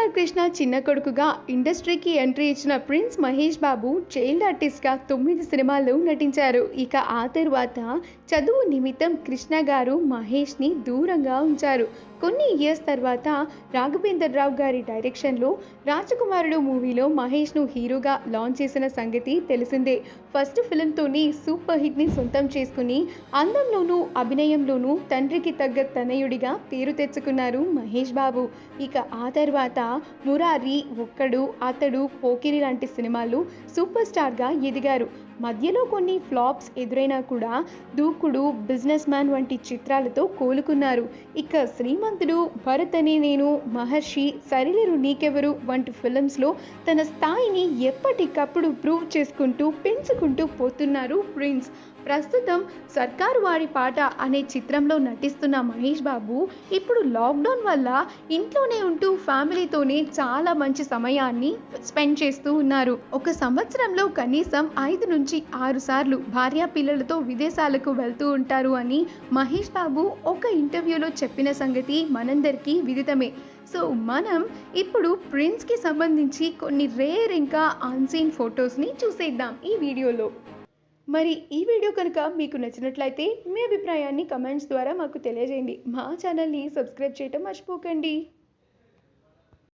Super Krishna చిన్న కొడుకుగా ఇండస్ట్రీకి ఎంట్రీ ఇచ్చిన ప్రిన్స్ మహేష్ బాబు చైల్డ్ ఆర్టిస్ట్గా తొమ్మిది సినిమాల్లో నటించారు. ఇక ఆ తరువాత చదువు నిమిత్తం కృష్ణ గారు మహేష్ని దూరంగా ఉంచారు. కొన్ని ఇయర్స్ తర్వాత రాఘవేందర్ రావు గారి డైరెక్షన్లో రాజకుమారుడు మూవీలో మహేష్ను హీరోగా లాంచ్ చేసిన సంగతి తెలిసిందే. ఫస్ట్ ఫిలింతోనే సూపర్ హిట్ని సొంతం చేసుకుని అందంలోనూ అభినయంలోనూ తండ్రికి తగ్గ తనయుడిగా పేరు తెచ్చుకున్నారు మహేష్ బాబు. ఇక ఆ తర్వాత మురారి ఒక్కడు అతడు పోకిరి లాంటి సినిమాలు సూపర్ స్టార్గా ఎదిగారు. మధ్యలో కొన్ని ఫ్లాప్స్ ఎదురైనా కూడా దూకుడు బిజినెస్ మ్యాన్ వంటి చిత్రాలతో కోలుకున్నారు. ఇక శ్రీమంతుడు భరత్ అనే నేను మహర్షి సరిలేరు నీకెవరు వంటి ఫిలిమ్స్లో తన స్థాయిని ఎప్పటికప్పుడు ప్రూవ్ చేసుకుంటూ పెంచుకుంటూ పోతున్నారు ప్రిన్స్ ప్రస్తుతం సర్కారు వారి పాట అనే చిత్రంలో నటిస్తున్న మహేష్ బాబు ఇప్పుడు లాక్డౌన్ వల్ల ఇంట్లోనే ఉంటూ ఫ్యామిలీతోనే చాలా మంచి సమయాన్ని స్పెండ్ చేస్తూ ఉన్నారు. ఒక సంవత్సరంలో కనీసం ఐదు నుంచి నుంచి ఆరుసార్లు భార్యా పిల్లలతో విదేశాలకు వెళ్తూ ఉంటారు అని మహేష్ బాబు ఒక ఇంటర్వ్యూలో చెప్పిన సంగతి మనందరికీ విదితమే. సో మనం ఇప్పుడు ప్రిన్స్కి సంబంధించి కొన్ని రేర్ ఇంకా అన్సీన్ ఫొటోస్ని చూసేద్దాం ఈ వీడియోలో. మరి ఈ వీడియో కనుక మీకు నచ్చినట్లయితే మీ అభిప్రాయాన్ని కమెంట్స్ ద్వారా మాకు తెలియజేయండి. మా ఛానల్ని సబ్స్క్రైబ్ చేయటం మర్చిపోకండి.